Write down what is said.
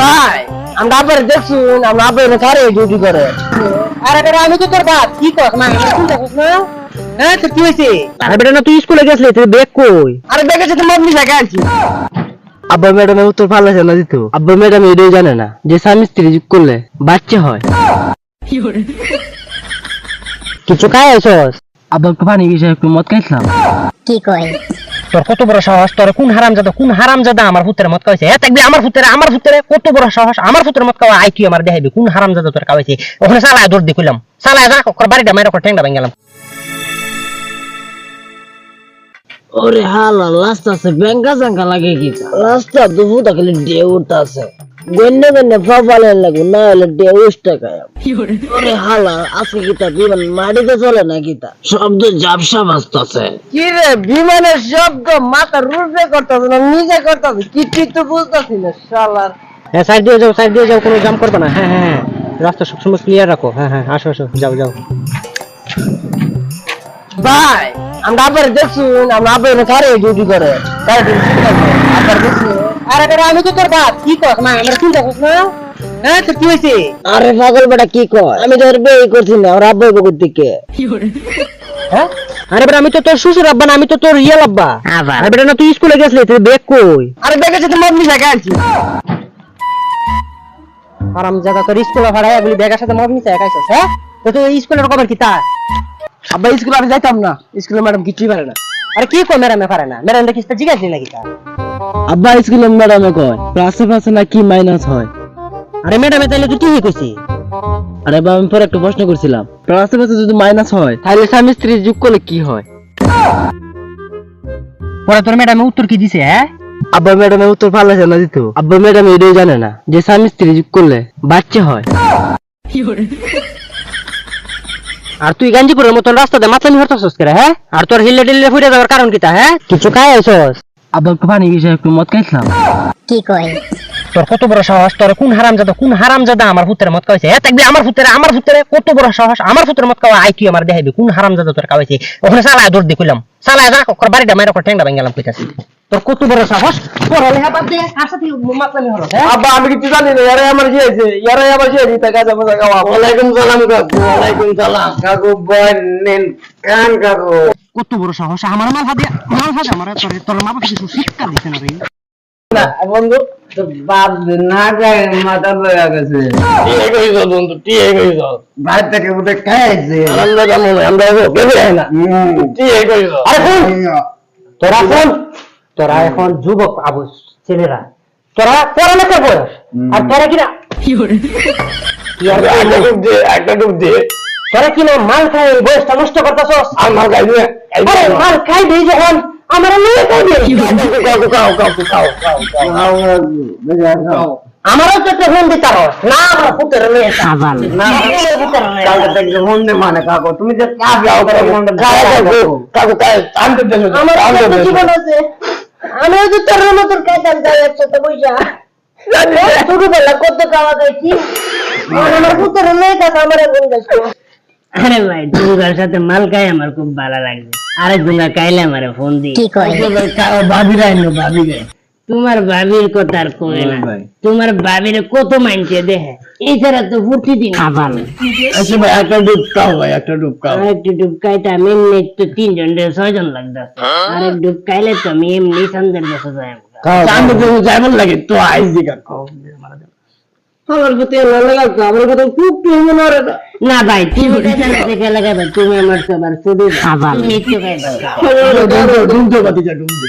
ভাই আমরা আবার দেখছুন আমরা আবার কারে ডিউটি করে। আরে বেটা আমি তো তোর বাপ কি না না? হ্যাঁ তোর কি হয়েছে? আরে বেটা না তুই স্কুলে গেছলি তুই ব্যাগ কই? আরে দেখেছি তো মগ্নি জায়গা আছি আব্বা ম্যাডাম উত্তর পাল্লাছে না দিত? আব্বা ম্যাডাম এটাই জানে না যে স্বামী স্ত্রী যোগ করলে বাচ্চা হয়। কিছু খাই আছস আব্বা একটু পানি গেছে একটু মদ খাইছিলাম। কি কয়? তোর কত বড় সাহস? তোর কোন হারাম যাদা কোন হারাম যাদা আমার ফুতের মত কাছে হ্যাঁ দেখবি আমার ফুতের আমার ফুতের কত বড় সাহস? আমার ফুতের মত কাওয়া আই তুই আমার দেখাবি কোন হারাম যাদা তোর কাছে ওখানে সালায় দৌড় কইলাম। সালায় যা কর, বাড়িটা মাইরা কর ঠ্যাংটা ভেঙে ওরে হালা লাস্ট আছে, ব্যাংকা জাঙ্কা লাগে কি? লাস্ট দুপুর তাকলে ডেউট আছে। গন্যে গন্যে ফাফালে লাগু না হলে ডেউস টাকায় ওরে হালা আজকে কি বিমান মাটিতে চলে না কি তা শব্দ ঝাপসা বাজতাছে। কি রে বিমানের শব্দ মাথা রুপে করতেছে না নিজে করতেছে কি ঠিক তো বুঝতেছি না শালার। হ্যাঁ সাইড দিয়ে যাও সাইড দিয়ে যাও কোনো জাম করবে না। হ্যাঁ হ্যাঁ হ্যাঁ। রাস্তা সবসময় ক্লিয়ার রাখো। হ্যাঁ হ্যাঁ আসো আসো যাও যাও। ভাই আমরা আবার দেখছুন আমরা আবার কারে ডিউটি করে। কারে ডিউটি করে আবার দেখছি। আরে বেটা আমি তো তোর বাপ। কি কস না আমরা চিন্তা করছ না? হ্যাঁ তোর কি হয়েছে? আরে পাগল বেটা কি কয় আমি তোর বিয়ে করছি না ওর আব্বা বকুর দিকে হ্যাঁ? আরে বেটা আমি তো তোর শ্বশুর আব্বা না আমি তো তোর রিয়েল আব্বা। আরে বেটা না তুই স্কুলে গেছলি তুই ব্যাগ কই? আরে দেখেছি তো মগ্নি জায়গা আছি আরাম জায়গা তোর স্কুলে ভাড়ায় বলি ব্যাগের সাথে মগ নিতে একাইছস হ্যাঁ? তো তুই স্কুলের খবর কি তা? আব্বা স্কুলে আমি যাইতাম না। স্কুলে ম্যাডাম কিছুই পারে না। আরে কি কই ম্যাডামে পারে না? ম্যাডাম দেখিস তো জিজ্ঞাসা নাকি তা? আব্বা স্কুলে ম্যাডামে কয় প্লাসে প্লাসে না কি মাইনাস হয়। আরে ম্যাডামে তাইলে তুই ঠিকই কইছি। আরে বাবা আমি পরে একটা প্রশ্ন করছিলাম প্লাসে প্লাসে যদি মাইনাস হয় তাহলে স্বামী স্ত্রী যোগ করলে কি হয়? পরে তোর ম্যাডামে উত্তর কি দিছে হ্যাঁ? আব্বা ম্যাডামের উত্তর পাল্লাছে না দিত? আব্বা ম্যাডাম এটাই জানে না যে স্বামী স্ত্রী যোগ করলে বাচ্চা হয়। আর তুই গাঞ্জিপুরের মতন রাস্তাতে মাতলামি হরতাছস করে হ্যাঁ? আর তোর হিলে টিলে ফুটে যাওয়ার কারণ কি তা হ্যাঁ? কিছু খাই আছস আব্বা একটু পানি গেছে একটু মদ খাইছিলাম। কি কই তোর কত বড় সাহস? তোর কোন হারাম জাদা কোন হারাম জাদা আমার পুত্রের মত কাইছে হ্যাঁ দেখবি আমার পুত্রে আমার পুত্রে কত বড় সাহস? আমার পুত্রের মত কাওয়া আই তুই আমার দেখাবি কোন হারাম জাদা তোর কাওয়াইছে ওখানে সালায় দৌড় দিলাম সালায় যা কর বাড়িটা মাইরা কর ঠ্যাংটা ভেঙে গেলাম কইতাছি। তোর কত বড় সাহস? পড়ালেখা বাদ দিয়ে কার সাথে মাতলামি হলো হ্যাঁ? আব্বা আমি কিছু জানি না ইয়ারে আমার কি হয়েছে? ইয়ারে আমার কি হয়েছে? কাজা খাওয়া ওয়ালাইকুম সালাম কাকু। ওয়ালাইকুম সালাম কাকু বলেন কান কাকু। কত বড় সাহস আমার মাল হাতে মাল হাতে আমার তোর তোর মা বাবা কিছু শিক্ষা দিছে না রে। না বন্ধু তো বাপ না যায় মাথা লয়া গেছে। ঠিক হইছো বন্ধু ঠিক হইছো ভাই থেকে উঠে খাইছে। আনন্দ জানো আমরা ভেবে না। ঠিক হইছো আরে তোরা কোন তোরা এখন যুবক আবু ছেলেরা তোরা পড়ালেখার বয়স আর তোরা কিনা তোরা কিনা মাল খাই বয়সটা নষ্ট করতেছস আর মার খাই আরে মাল খাই দিই যখন আমার নিয়ে খাইবে আমারও তো একটা ফোন দিতে না আমার পুত্রের মেয়ে আবার না কাকু দেখলে মন দে মানে কাকু তুমি যে কাজ যাও মন কাকু কাকু আমার জীবন আছে আমি তো তোর মতন খাইতাম তাই একসাথে বইসা ছোটবেলা কত খাওয়া খাইছি। আমার পুত্রের মেয়ে কাছে আমার এখন গেছে আরে ভাই দুর্গার সাথে মাল খাই আমার খুব ভালো লাগছে আরে দুর্গা কাইলে আমারে ফোন দিই কি কয়? ভাবি রাইনো ভাবি রে তোমার ভাবির কথা আর কই না। ভাই। তোমার ভাবির কত মাইনছে দেখে এছাড়া তো ফুটি দিন। আবার আচ্ছা ভাই একটা ডুব খাও ভাই একটা ডুব খাও। আর একটু ডুব খাইতে আমি এমনি তো তিনজন রে ছয়জন লাগবে। আর এক ডুব খাইলে তো আমি এমনি সন্ধ্যের বসে যাই খাও চান্দ তো যাইবল লাগে তো আইস দিকা খাও। আমার প্রতি ভালো লাগতো আমার কথা খুব প্রিয় মনে হয় না। না ভাই তুমি খাইতে না দেখে লাগাবে তুমি আমার সবার ছুটি আবার। তুমি একটু খাইবে ডুব দে বাতিজা ডুব দে